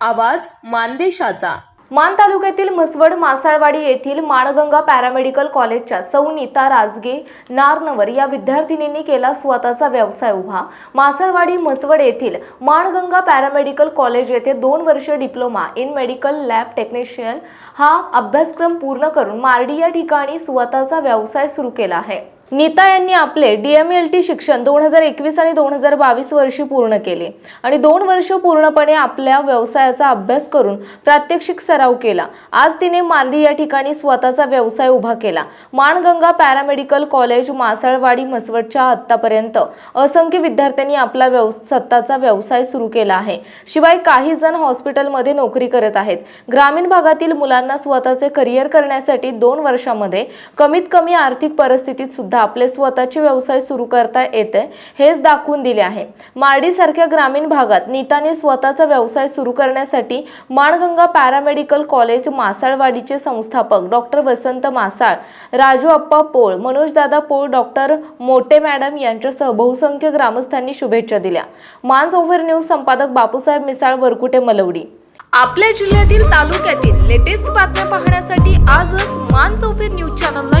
आवाज मानदेशाचा. मान तालुक्यातील म्हसवड मासाळवाडी येथील माणगंगा पॅरामेडिकल कॉलेजच्या सौ नीता राजगे नारनवर या विद्यार्थिनींनी केला स्वतःचा व्यवसाय उभा. मासाळवाडी म्हसवड येथील माणगंगा पॅरामेडिकल कॉलेज येथे दोन वर्ष diploma in medical lab technician हा अभ्यासक्रम पूर्ण करून मार्डी या ठिकाणी स्वतःचा व्यवसाय सुरू केला आहे. नीता यांनी आपले डीएमएल टी शिक्षण दोन हजार एकवीस आणि दोन हजार बावीस वर्षी पूर्ण केले आणि दोन वर्ष पूर्णपणे आपल्या व्यवसायाचा अभ्यास करून प्रात्यक्षिक सराव केला. आज तिने मार्डी या ठिकाणी स्वतःचा व्यवसाय उभा केला. माणगंगा पॅरामेडिकल कॉलेज मासाळवाडी म्हसवडच्या आत्तापर्यंत असंख्य विद्यार्थ्यांनी आपला व्यव स्वतःचा व्यवसाय सुरू केला आहे. शिवाय काही जण हॉस्पिटलमध्ये नोकरी करत आहेत. ग्रामीण भागातील मुलांना स्वतःचे करिअर करण्यासाठी दोन वर्षामध्ये कमीत कमी आर्थिक परिस्थितीत सुद्धा आपले स्वतःचे व्यवसाय सुरू करता येते हेच दाखवून दिले आहे. मार्डीसारख्या ग्रामीण भागात नीताने स्वतःचा व्यवसाय सुरू करण्यासाठी माणगंगा पॅरामेडिकल कॉलेज मासाळवाडीचे संस्थापक doctor Vasant Masal Raju Appa Pol Manojdada Pol doctor Mote madam यांच्यासह बहुसंख्य ग्रामस्थांनी शुभेच्छा दिल्या. मान्स ओव्हर न्यूज संपादक बापूसाहेब मिसाळ वरकुटे मलवडी. आपल्या जिल्ह्यातील तालुक्यातील लेटेस्ट बातम्या पाहण्यासाठी आजच मान चौफेर न्यूज चॅनलला